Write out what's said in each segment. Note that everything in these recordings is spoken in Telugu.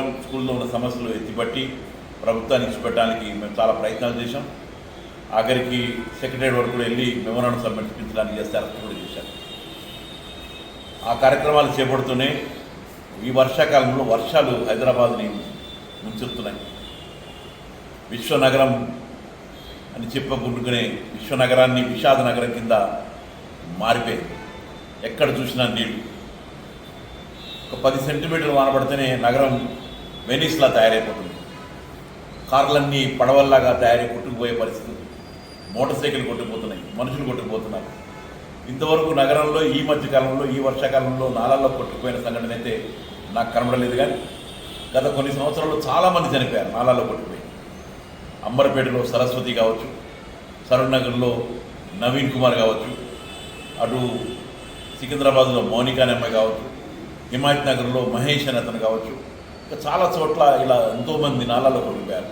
స్కూల్లో సమస్యలు ఎత్తిపట్టి ప్రభుత్వానికి పెట్టడానికి మేము చాలా ప్రయత్నాలు చేశాం. ఆఖరికి సెక్రటరీ వరకు కూడా వెళ్ళి మెమోరాండం సమర్పించడానికి చేస్తారని కూడా చేశారు. ఆ కార్యక్రమాలు చేపడుతూనే ఈ వర్షాకాలంలో వర్షాలు హైదరాబాద్ని ముంచెత్తున్నాయి. విశ్వనగరం అని చెప్పుకుంటుకునే విశ్వనగరాన్ని విషాద నగరం కింద మారిపోయింది. ఎక్కడ చూసినా నీళ్ళు ఒక పది సెంటీమీటర్లు వానపడితేనే నగరం వెనీస్లా తయారైపోతుంది. కార్లన్నీ పడవల్లాగా తయారై కొట్టుకుపోయే పరిస్థితి. మోటార్ సైకిల్ కొట్టుకుపోతున్నాయి మనుషులు కొట్టుకుపోతున్నారు. ఇంతవరకు నగరంలో ఈ మధ్యకాలంలో ఈ వర్షాకాలంలో నాలాల్లో కొట్టుకుపోయిన సంఘటన అయితే నాకు కనబడలేదు కానీ గత కొన్ని సంవత్సరాలు చాలామంది చనిపోయారు నాలాల్లో కొట్టుకుపోయి. అంబర్పేటలో సరస్వతి కావచ్చు సరూర్నగర్లో నవీన్ కుమార్ కావచ్చు అటు సికింద్రాబాద్లో మౌనికా అమ్మాయి కావచ్చు హిమాయత్ నగర్లో మహేష్ అని అతను కావచ్చు ఇంకా చాలా చోట్ల ఇలా ఎంతోమంది నాలలో కొట్టుకుపోయారు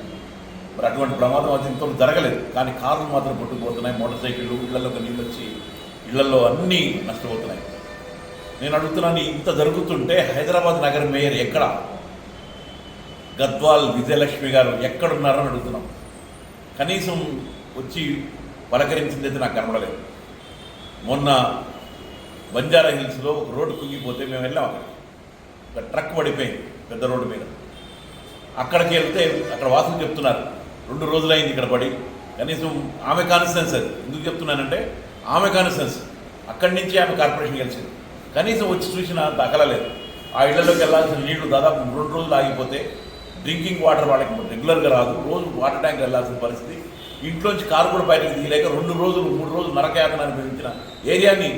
మరి అటువంటి ప్రమాదం అది ఇంత జరగలేదు. కానీ కార్లు మాత్రం కొట్టుకుపోతున్నాయి మోటార్ సైకిళ్ళు ఇళ్ళలోకి నీళ్ళు వచ్చి ఇళ్ళలో అన్నీ నష్టపోతున్నాయి. నేను అడుగుతున్నాను ఇంత జరుగుతుంటే హైదరాబాద్ నగర మేయర్ ఎక్కడ? గద్వాల్ విజయలక్ష్మి గారు ఎక్కడున్నారని అడుగుతున్నాం. కనీసం వచ్చి పలకరించిందైతే నాకు కనబడలేదు మొన్న బంజారా హిల్స్లో ఒక రోడ్డు కుంగిపోతే మేము వెళ్ళాం అక్కడ. ఒక ట్రక్ పడిపోయింది. పెద్ద రోడ్డు మీద. అక్కడికి వెళ్తే అక్కడ వాసులు చెప్తున్నారు రెండు రోజులైంది ఇక్కడ పడి కనీసం ఆమె కాన్స్టెన్స్. అది ఎందుకు చెప్తున్నానంటే ఆమె కాన్స్టెన్స్ అక్కడి నుంచి ఆమె కార్పొరేషన్ గెలిచింది. కనీసం వచ్చి చూసిన తగలలేదు ఆ ఇళ్ళలోకి వెళ్ళాల్సిన నీళ్ళు దాదాపు రెండు రోజులు ఆగిపోతే డ్రింకింగ్ వాటర్ వాళ్ళకి రెగ్యులర్గా రాదు. రోజు వాటర్ ట్యాంక్ వెళ్ళాల్సిన పరిస్థితి. ఇంట్లోంచి కారు కూడా బయటకు తీయలేక రెండు రోజులు మూడు రోజులు నరకయాతన అనుభవించిన ఏరియాని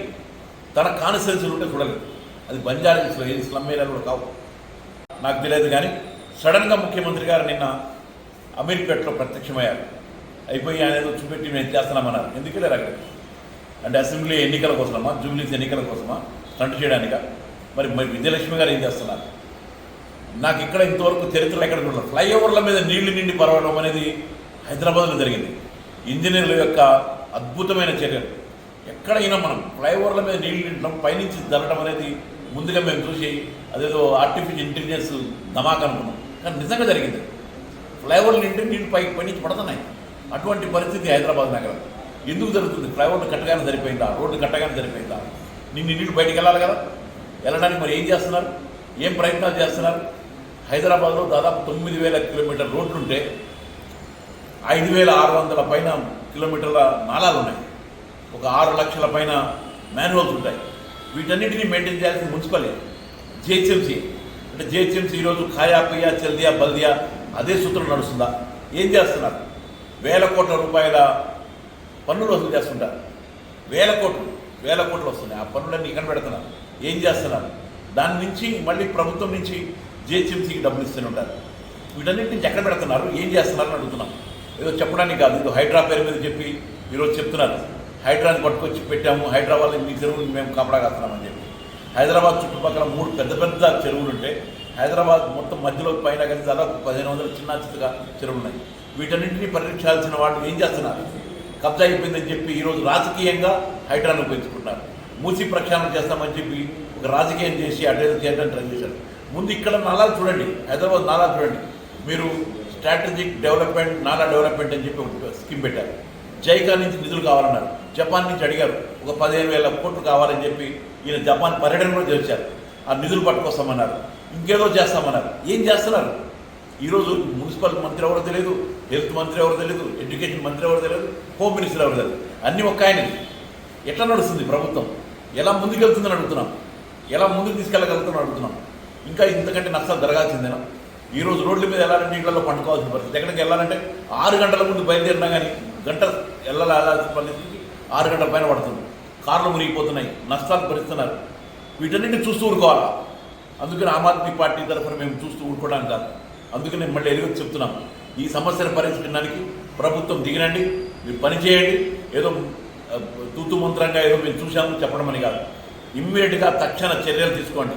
తన కాన్స్టెన్సీలు ఉంటే చూడలేదు. అది బంజారా హిల్స్లో స్లమ్ ఏరియా కూడా కావు. నాకు తెలియదు కానీ సడన్గా ముఖ్యమంత్రి గారు నిన్న అమీర్పేటలో ప్రత్యక్షమయ్యారు. అయిపోయి ఆయన ఏదో చూపెట్టి మేము చేస్తున్నామన్నారు. ఎందుకు వెళ్ళారు అక్కడ? అంటే అసెంబ్లీ ఎన్నికల కోసమా? జూబ్లీస్ ఎన్నికల కోసమా? స్టంట్ చేయడానిక? మరి మరి విజయలక్ష్మి గారు ఏం చేస్తున్నారు? నాకు ఇక్కడ ఇంతవరకు చరిత్రలో ఎక్కడ కూడా ఫ్లైఓవర్ల మీద నీళ్ళు నిండి పరవడం అనేది హైదరాబాద్లో జరిగింది. ఇంజనీర్ల యొక్క అద్భుతమైన చర్యలు. ఎక్కడైనా మనం ఫ్లైఓవర్ల మీద నీళ్ళు నిండడం పైనుంచి జరగడం అనేది ముందుగా మేము చూసి అదేదో ఆర్టిఫిషియల్ ఇంటెలిజెన్స్ ధమాక్ అనుకున్నాం. కానీ నిజంగా జరిగింది. ఫ్లైఓవర్లు నిండి నీళ్ళు పైకి పైనుంచి పడుతున్నాయి. అటువంటి పరిస్థితి హైదరాబాద్ నగరం. ఎందుకు జరుగుతుంది? ఫ్లైఓవర్లు కట్టగానే సరిపోయిందా? రోడ్డు కట్టగానే సరిపోయిందా? నిన్ను నీళ్ళు బయటికి వెళ్ళాలి కదా. వెళ్ళడానికి మరి ఏం చేస్తున్నారు? ఏం ప్రయత్నాలు చేస్తున్నారు? హైదరాబాద్లో దాదాపు తొమ్మిది వేల కిలోమీటర్ రోడ్లు ఉంటే ఐదు వేల ఆరు వందల పైన కిలోమీటర్ల నాళాలు ఉన్నాయి. ఒక ఆరు లక్షల పైన మాన్యువల్స్ ఉంటాయి. వీటన్నిటిని మెయింటైన్ చేయాల్సిన మున్సిపలే జిహెచ్ఎంసీ అంటే జిహెచ్ఎంసీ ఈరోజు ఖాయా పియా చల్దియా బల్దియా అదే సూత్రం నడుస్తుందా? ఏం చేస్తున్నారు? వేల కోట్ల రూపాయల పన్నులు వసూలు చేస్తుంటారు వేల కోట్లు వేల కోట్లు వస్తున్నాయి. ఆ పన్నులన్నీ ఇక్కడ పెడుతున్నారు? ఏం చేస్తున్నారు? దాని నుంచి మళ్ళీ ప్రభుత్వం నుంచి జిహెచ్ఎంసీకి డబ్బులు ఇస్తూనే ఉంటారు. వీటన్నిటి నుంచి ఎక్కడ పెడుతున్నారు? ఏం చేస్తున్నారు అని అడుగుతున్నాం. ఏదో చెప్పడానికి కాదు. ఇది హైడ్రా పేరు మీద చెప్పి ఈరోజు చెప్తున్నారు. హైడ్రాని పట్టుకొచ్చి పెట్టాము. హైదరాబాద్ మీ చెరువులు మేము కాపడాగాస్తున్నామని చెప్పి. హైదరాబాద్ చుట్టుపక్కల మూడు పెద్ద పెద్ద చెరువులు ఉంటే హైదరాబాద్ మొత్తం మధ్యలో పైన కలిసి దాదాపు పదిహేను వందల చిన్న చిన్నగా చెరువులు ఉన్నాయి. వీటన్నింటినీ పరీక్షించాల్సిన వాళ్ళు ఏం చేస్తున్నారు? కబ్జా అయిపోయిందని చెప్పి ఈరోజు రాజకీయంగా హైడ్రాను ఉపయోగించుకుంటారు మూసి ప్రక్షాళన చేస్తామని చెప్పి ఒక రాజకీయం చేసి అటేదో చేయడానికి ట్రై చేశారు. ముందు ఇక్కడ నాలా చూడండి. హైదరాబాద్ నాలా చూడండి. మీరు స్ట్రాటజిక్ డెవలప్మెంట్ నాలా డెవలప్మెంట్ అని చెప్పి ఒక స్కీమ్ పెట్టారు. జైకా నుంచి నిధులు కావాలన్నారు. జపాన్ నుంచి అడిగారు. ఒక పదిహేను వేల కోట్లు కావాలని చెప్పి ఈయన జపాన్ పర్యటన కూడా చేశారు. ఆ నిధులు పట్టుకొస్తామన్నారు. ఇంకేదో చేస్తామన్నారు. ఏం చేస్తున్నారు? ఈరోజు మున్సిపల్ మంత్రి ఎవరు తెలియదు హెల్త్ మంత్రి ఎవరు తెలియదు ఎడ్యుకేషన్ మంత్రి ఎవరు తెలియదు హోమ్ మినిస్టర్ ఎవరు తెలియదు అన్నీ ఒక్క ఆయన. ఎట్లా నడుస్తుంది ప్రభుత్వం? ఎలా ముందుకెళ్తుందని అడుగుతున్నాం. ఎలా ముందుకు తీసుకెళ్ళగలుగుతున్నాం అడుగుతున్నాం. ఇంకా ఇంతకంటే నష్టాలు జరగాల్సిందేనా? ఈ రోజు రోడ్ల మీద వెళ్ళాలంటే ఇళ్ళలో పండుకోవాల్సిన పరిస్థితి? ఎక్కడికి వెళ్ళాలంటే ఆరు గంటల ముందు బయలుదేరినా కానీ గంట ఎల్లల వెళ్ళాల్సిన ఆరు గంటల పైన పడుతుంది. కార్లు మునిగిపోతున్నాయి. నష్టాలు భరిస్తున్నారు. వీటన్నిటిని చూస్తూ ఊరుకోవాలా? అందుకని ఆమ్ ఆద్మీ పార్టీ తరఫున మేము చూస్తూ ఊరుకోవడానికి కాదు. అందుకని నేను మళ్ళీ ఎదుగు చెప్తున్నాం. ఈ సమస్యను పరిష్కరించడానికి ప్రభుత్వం దిగినండి మీరు పనిచేయండి ఏదో తూతు మంత్రంగా ఏదో మేము చూశాము చెప్పడం అని కాదు. ఇమ్మీడియట్గా తక్షణ చర్యలు తీసుకోండి.